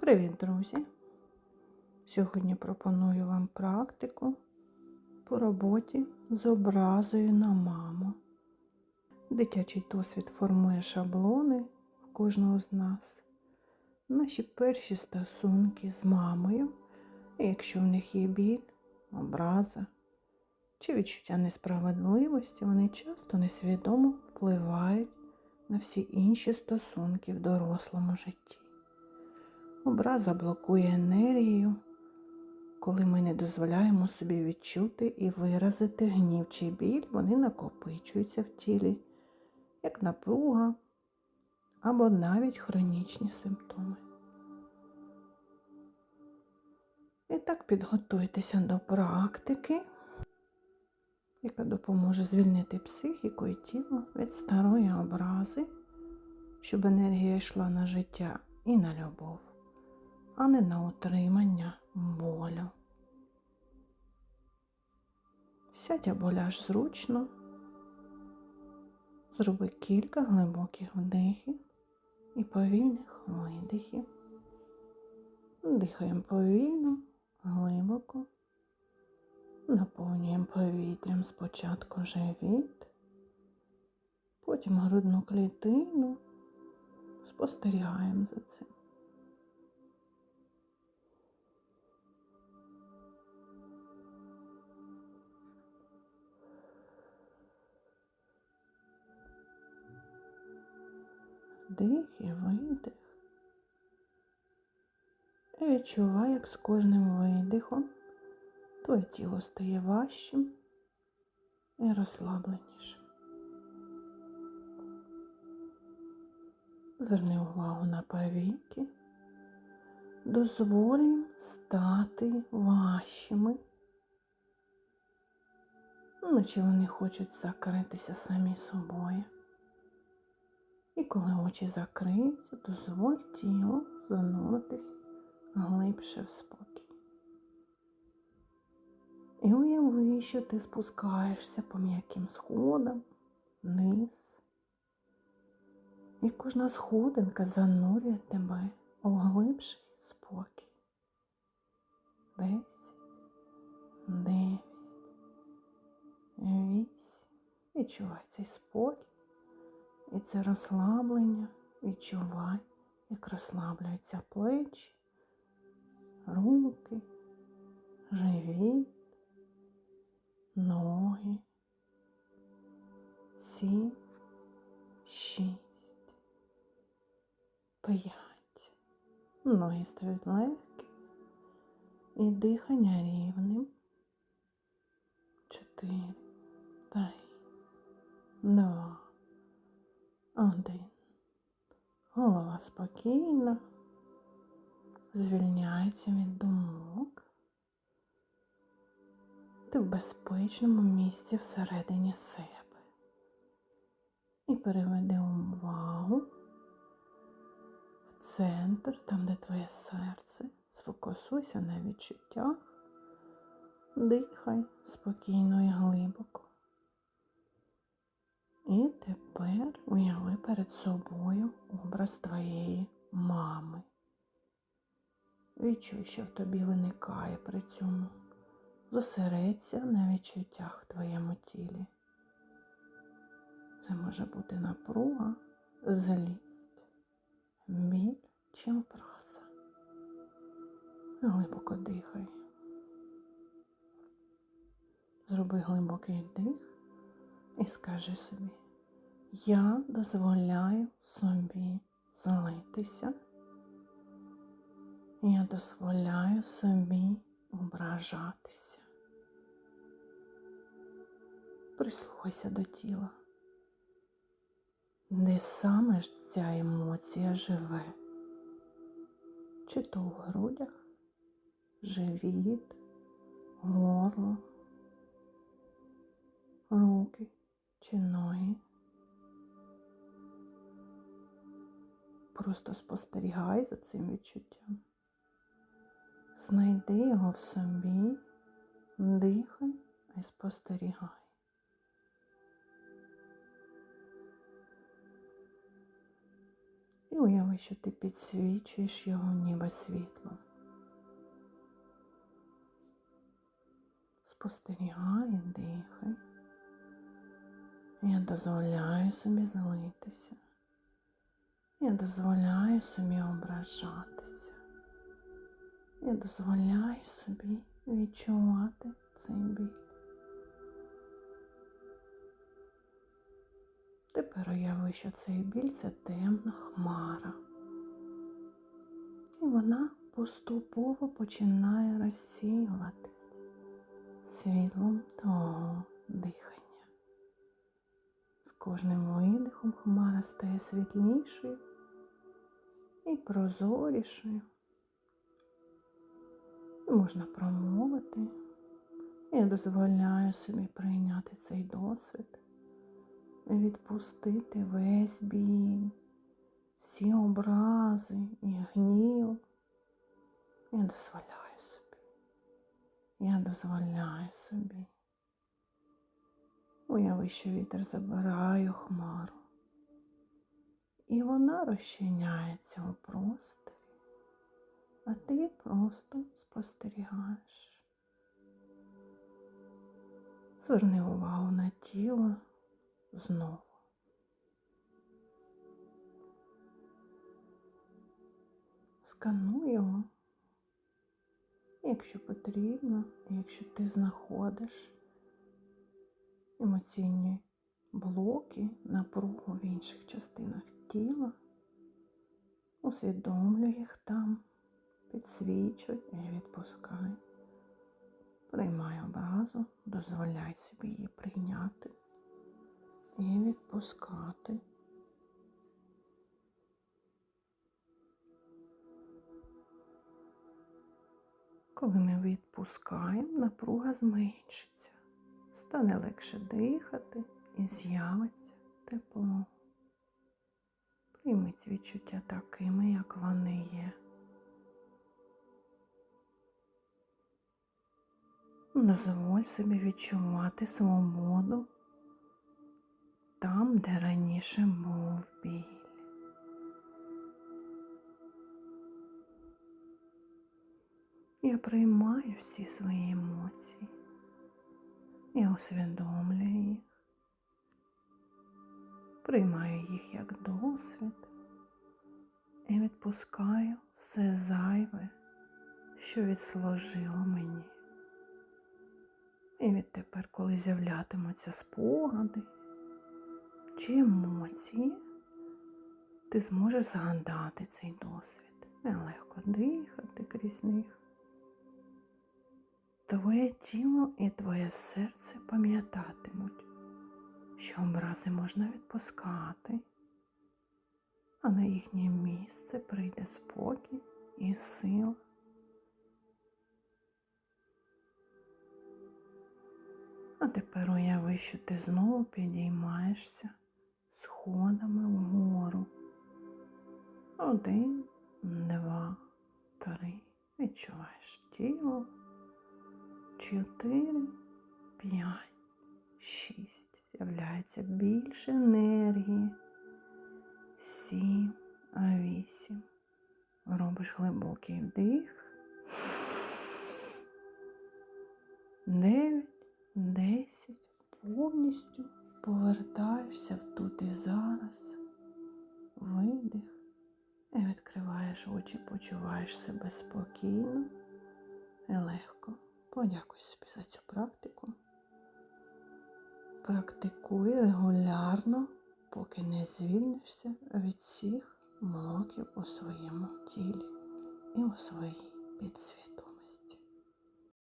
Привіт, друзі! Сьогодні пропоную вам практику по роботі з образою на маму. Дитячий досвід формує шаблони в кожного з нас. Наші перші стосунки з мамою, і якщо в них є біль, образа чи відчуття несправедливості, вони часто несвідомо впливають на всі інші стосунки в дорослому житті. Образа блокує енергію, коли ми не дозволяємо собі відчути і виразити гнів чи біль, вони накопичуються в тілі, як напруга або навіть хронічні симптоми. І так підготуйтеся до практики, яка допоможе звільнити психіку і тіло від старої образи, щоб енергія йшла на життя і на любов а не на утримання болю. Сядь або ляж зручно, зроби кілька глибоких вдихів і повільних видихів. Дихаємо повільно, глибоко, наповнюємо повітрям спочатку живіт, потім грудну клітину, спостерігаємо за цим. Вдих і видих. І відчувай, як з кожним видихом твоє тіло стає важчим і розслабленішим. Зверни увагу на повіки, дозволь їм стати важчими, наче вони хочуть закритися самі собою. І коли очі закриються, дозволь тіло зануритись глибше в спокій. І уяви, що ти спускаєшся по м'яким сходам вниз. І кожна сходинка занурює тебе у глибший спокій. Десять, дев'ять, вісім. Відчувай цей спокій. І це розслаблення відчувай, як розслабляються плечі, руки, живіт, ноги, сім, шість, п'ять. Ноги стають легкі і дихання рівним. Чотири, три, два. Один. Голова спокійна, звільняється від думок. Ти в безпечному місці всередині себе. І переведи увагу в центр, там, де твоє серце. Сфокусуйся на відчуттях. Дихай спокійно і глибоко. І тепер уяви перед собою образ твоєї мами. Відчуй, що в тобі виникає при цьому. Зосередься на відчуттях в твоєму тілі. Це може бути напруга, злість, біль чи образа. Глибоко дихай. Зроби глибокий вдих і скажи собі, я дозволяю собі злитися, я дозволяю собі ображатися. Прислухайся до тіла, де саме ж ця емоція живе, чи то в грудях, живіт, горло, руки чи ноги. Просто спостерігай за цим відчуттям. Знайди його в собі, дихай і спостерігай. І уяви, що ти підсвічуєш його ніби світлом. Спостерігай, дихай. Я дозволяю собі злитися. Я дозволяю собі ображатися. Я дозволяю собі відчувати цей біль. Тепер уяви, що цей біль це темна хмара. І вона поступово починає розсіюватись світлом того дихання. Кожним видихом хмара стає світлішою і прозорішою. Можна промовити. Я дозволяю собі прийняти цей досвід, відпустити весь біль, всі образи і гнів. Я дозволяю собі. Я дозволяю собі. Уяви, що вітер забирає хмару. І вона розчиняється у просторі, а ти просто спостерігаєш. Зверни увагу на тіло знову. Скануй його, якщо потрібно, якщо ти знаходиш емоційні блоки, напругу в інших частинах тіла, усвідомлюй їх там, підсвічуй і відпускай. Приймай образу, дозволяй собі її прийняти і відпускати. Коли ми відпускаємо, напруга зменшиться, стане легше дихати і з'явиться тепло. Прийміть відчуття такими, як вони є. Дозволь собі відчувати свободу там, де раніше був біль. Я приймаю всі свої емоції. Я усвідомлюю їх. Приймаю їх як досвід і відпускаю все зайве, що відслужило мені. І відтепер, коли з'являтимуться спогади чи емоції, ти зможеш згадати цей досвід, нелегко дихати крізь них. Твоє тіло і твоє серце пам'ятатимуть, що образи можна відпускати, а на їхнє місце прийде спокій і сила. А тепер уяви, що ти знову підіймаєшся сходами вгору. Один, два, три. Відчуваєш тіло. Чотири, п'ять, шість. З'являється більше енергії. Сім, вісім. Робиш глибокий вдих. Дев'ять, десять. Повністю повертаєшся в тут і зараз. Видих. І відкриваєш очі, почуваєш себе спокійно і легко. Подякуй собі за цю практику. Практикуй регулярно, поки не звільнишся від всіх блоків у своєму тілі і у своїй підсвіту.